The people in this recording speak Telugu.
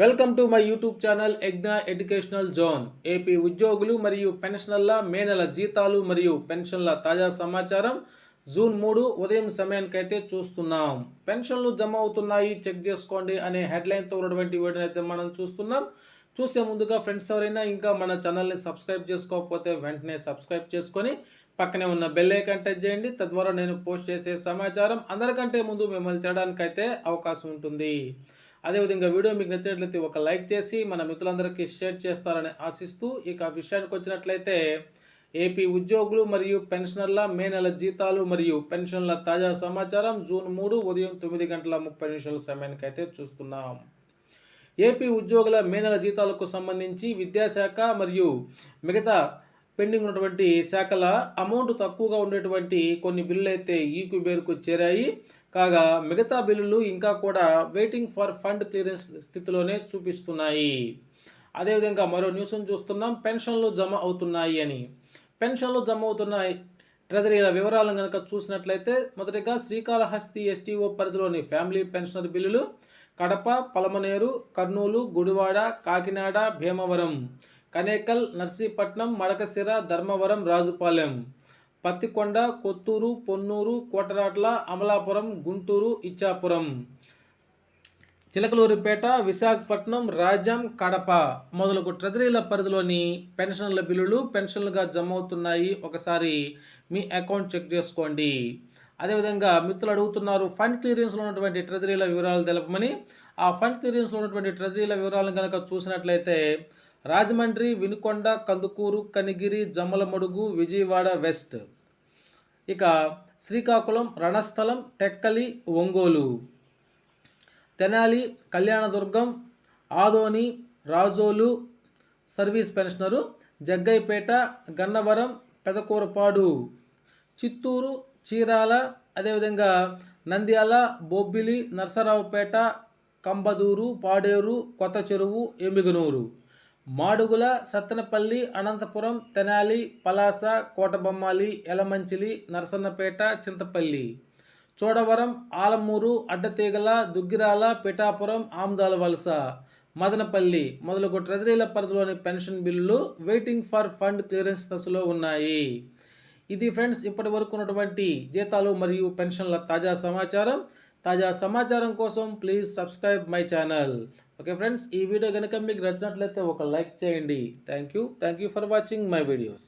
Welcome to my YouTube channel ఎగ్నా educational zone. AP ఉద్యోగులు మరియు పెన్షనర్ల మే నెల జీతాలు మరియు పెన్షన్ల తాజా సమాచారం జూన్ మూడు ఉదయం సమయానికైతే చూస్తున్నాం. పెన్షన్లు జమ అవుతున్నాయి చెక్ చేసుకోండి అనే హెడ్లైన్తో ఉన్నటువంటి వీడియోని అయితే మనం చూస్తున్నాం. చూసే ముందుగా ఫ్రెండ్స్ ఎవరైనా ఇంకా మన ఛానల్ని సబ్స్క్రైబ్ చేసుకోకపోతే వెంటనే సబ్స్క్రైబ్ చేసుకొని పక్కనే ఉన్న బెల్ ఐకాన్ టచ్ చేయండి. తద్వారా నేను పోస్ట్ చేసే సమాచారం అందరికంటే ముందు మిమ్మల్ని చేయడానికైతే అవకాశం ఉంటుంది. అదేవిధంగా వీడియో మీకు నచ్చినట్లయితే ఒక లైక్ చేసి మన మిత్రులందరికీ షేర్ చేస్తారని ఆశిస్తూ ఇక విషయానికి వచ్చినట్లయితే ఏపీ ఉద్యోగులు మరియు పెన్షనర్ల మే నెల జీతాలు మరియు పెన్షన్ల తాజా సమాచారం జూన్ మూడు ఉదయం తొమ్మిది గంటల ముప్పై నిమిషాల సమయానికి అయితే చూస్తున్నాం. ఏపీ ఉద్యోగుల మే నెల జీతాలకు సంబంధించి విద్యాశాఖ మరియు మిగతా పెండింగ్ ఉన్నటువంటి శాఖల అమౌంట్ తక్కువగా ఉండేటువంటి కొన్ని బిల్లులు అయితే ఈక్యూబేర్కు చేరాయి. కాగా మిగతా బిల్లులు ఇంకా కూడా వెయిటింగ్ ఫర్ ఫండ్ క్లియరెన్స్ స్థితిలోనే చూపిస్తున్నాయి. అదేవిధంగా మరో న్యూస్ను చూస్తున్నాం. పెన్షన్లు జమ అవుతున్నాయి అని. పెన్షన్లు జమ అవుతున్నాయి. ట్రెజరీల వివరాలను కనుక చూసినట్లయితే మొదటిగా శ్రీకాళహస్తి ఎస్టీఓ పరిధిలోని ఫ్యామిలీ పెన్షనర్ బిల్లులు కడప పలమనేరు కర్నూలు గుడివాడ కాకినాడ భీమవరం కనేకల్ నర్సీపట్నం మడకసిర ధర్మవరం రాజుపాలెం. పత్తికొండ కొత్తూరు పొన్నూరు కోటరాట్ల అమలాపురం గుంటూరు ఇచ్చాపురం. చిలకలూరిపేట విశాఖపట్నం రాజ్యం కడప. మొదలగు ట్రెజరీల పరిధిలోని పెన్షన్ల బిల్లులు పెన్షన్లుగా జమ అవుతున్నాయి ఒకసారి. మీ అకౌంట్ చెక్ చేసుకోండి. అదేవిధంగా మిత్రులు అడుగుతున్నారు ఫండ్ క్లియరెన్స్లో ఉన్నటువంటి ట్రెజరీల వివరాలు తెలపమని. ఆ ఫండ్ క్లియరెన్స్లో ఉన్నటువంటి ట్రెజరీల వివరాలను కనుక చూసినట్లయితే రాజమండ్రి వినుకొండ కందుకూరు కనిగిరి జమ్మలమడుగు విజయవాడ వెస్ట్. ఇక Srikakulam Ranasthalam Tekkali Ongole. Tenali Kalyandurg Adoni Razole service pensioner Jaggayyapeta Gannavaram Pedakurapadu. Chittoor Chirala అదేవిధంగా నంద్యాల బొబ్బిలి నరసరావుపేట కంబదూరు పాడేరు కొత్త చెరువు ఎమిగనూరు మాడుగుల సత్తెనపల్లి అనంతపురం తెనాలి పలాస కోటబొమ్మాలి ఎలమంచిలి నరసన్నపేట చింతపల్లి. చోడవరం ఆలమూరు అడ్డతీగల దుగ్గిరాల పిఠాపురం ఆమ్దాల వలస. మదనపల్లి మొదలగు ట్రెజరీల పరిధిలోని పెన్షన్ బిల్లులు వెయిటింగ్ ఫర్ ఫండ్ క్లియరెన్స్ దశలో ఉన్నాయి. ఇది ఫ్రెండ్స్ ఇప్పటి వరకు ఉన్నటువంటి జీతాలు మరియు పెన్షన్ల తాజా సమాచారం. తాజా సమాచారం కోసం please subscribe my channel. Okay friends ఈ వీడియో కనుక మీకు నచ్చినట్లయితే ఒక లైక్ చేయండి. Thank you thank you for watching my videos